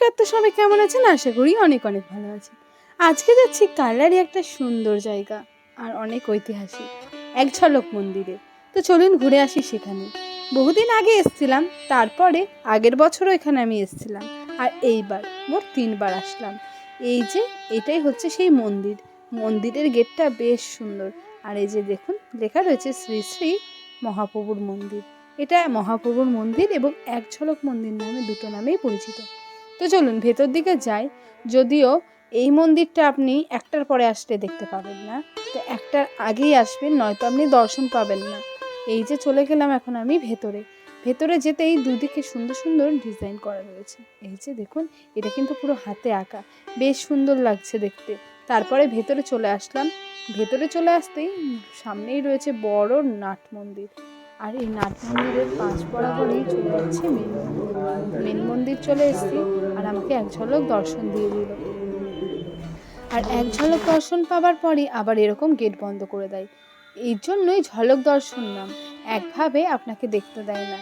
নমস্কার তো সবাই, কেমন আছেন? আশা করি অনেক অনেক ভালো আছেন। আজকে যাচ্ছি কালারি একটা সুন্দর জায়গা আর অনেক ঐতিহাসিক, এক ঝলক মন্দিরে। তো চলুন ঘুরে আসি সেখানে। বহুদিন আগে এসছিলাম, তারপরে আগের বছরও এখানে আমি এসছিলাম। আর এইবার, মোট তিনবার আসলাম। এই যে, এটাই হচ্ছে সেই মন্দির। মন্দিরের গেটটা বেশ সুন্দর। আর এই যে দেখুন, লেখা রয়েছে শ্রী শ্রী মহাপ্রভুর মন্দির। এটা মহাপ্রভুর মন্দির এবং এক ঝলক মন্দির নামে দুটো নামেই পরিচিত। তো চলুন ভেতর দিকে যাই। যদিও এই মন্দিরটা আপনি একটার পরে আসলে দেখতে পাবেন না। তো একটার আগেই আসবেন, নয়তো আপনি দর্শন পাবেন না। এই যে চলে গেলাম এখন আমি ভেতরে। ভেতরে যেতেই দুদিকে সুন্দর সুন্দর ডিজাইন করা রয়েছে। এই যে দেখুন, এটা কিন্তু পুরো হাতে আঁকা। বেশ সুন্দর লাগছে দেখতে। তারপরে ভেতরে চলে আসলাম। ভেতরে চলে আসতেই সামনেই রয়েছে বড় নাট মন্দির। আর এই নাট মন্দিরের পাঁচ বরাবরই চলে যাচ্ছে মেন মেন মন্দির চলে এসেছি আর আমাকে এক ঝলক দর্শন দিয়ে দিল। আর এক ঝলক দর্শন পাবার পরই আবার এরকম গেট বন্ধ করে দেয়। এই জন্যই ঝলক দর্শন নাম। একভাবে আপনাকে দেখতে দেয় না।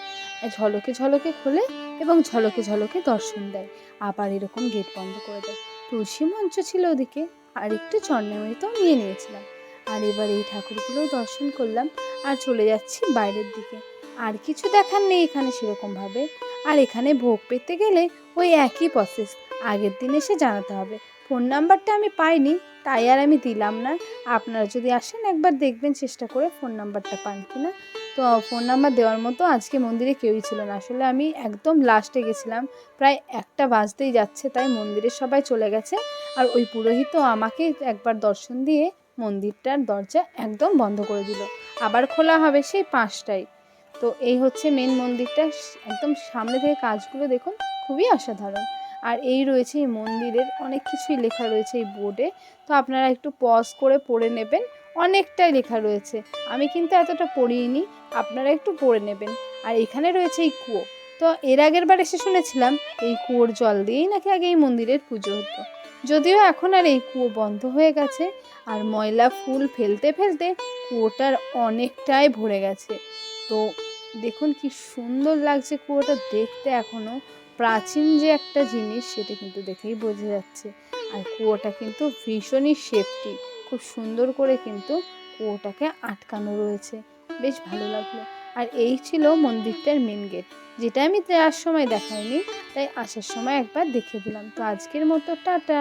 ঝলকে ঝলকে খোলে এবং ঝলকে ঝলকে দর্শন দেয়। আবার এরকম গেট বন্ধ করে দেয়। তুলসী মঞ্চ ছিল ওদিকে। আর একটু চন্দ্রমণিতেও নিয়ে নিয়েছিলাম। আর এবার এই ঠাকুরগুলো দর্শন করলাম আর চলে যাচ্ছি বাইরের দিকে। আর কিছু দেখার নেই এখানে সেরকমভাবে। আর এখানে ভোগ পেতে গেলে ওই একই প্রসেস আগের দিন এসে জানাতে হবে। ফোন নাম্বারটা আমি পাইনি, তাই আর আমি দিলাম না। আপনারা যদি আসেন একবার দেখবেন, চেষ্টা করে ফোন নাম্বারটা পান কি না তো ফোন নাম্বার দেওয়ার মতো আজকে মন্দিরে কেউই ছিল না। আসলে আমি একদম লাস্টে গেছিলাম। প্রায় একটা বাজতেই যাচ্ছে, তাই মন্দিরে সবাই চলে গেছে। আর ওই পুরোহিতও আমাকে একবার দর্শন দিয়ে মন্দিরটার দরজা একদম বন্ধ করে দিল। আবার খোলা হবে সেই পাঁচটায়। তো এই হচ্ছে মেন মন্দিরটা। একদম সামনে থেকে কাজগুলো দেখুন, খুবই অসাধারণ। আর এই রয়েছে এই মন্দিরের অনেক কিছুই লেখা রয়েছে এই বোর্ডে তো আপনারা একটু পজ করে পড়ে নেবেন, অনেকটাই লেখা রয়েছে। আমি কিন্তু এতটা পড়িনি আপনারা একটু পড়ে নেবেন। আর এখানে রয়েছে এই কুয়ো। তো এর আগের বার এসে শুনেছিলাম, এই কুয়োর জল দিয়েই নাকি আগে এই মন্দিরের পুজো হতো। যদিও এখন আর এই কুয়ো বন্ধ হয়ে গেছে, আর ময়লা ফুল ফেলতে ফেলতে কুয়োটার অনেকটাই ভরে গেছে। তো দেখুন কি সুন্দর লাগছে কুয়োটা দেখতে এখনও প্রাচীন যে একটা জিনিস সেটা কিন্তু দেখেই বোঝা যাচ্ছে। আর কুয়োটা কিন্তু ভীষণই সেফটি খুব সুন্দর করে কিন্তু কুয়োটাকে আটকানো রয়েছে। বেশ ভালো লাগল। আর এই ছিল মন্দিরটার মেন গেট যেটা আমি যাওয়ার সময় দেখাইনি, তাই আসার সময় একবার দেখে দিলাম। তো আজকের মতো টাটা।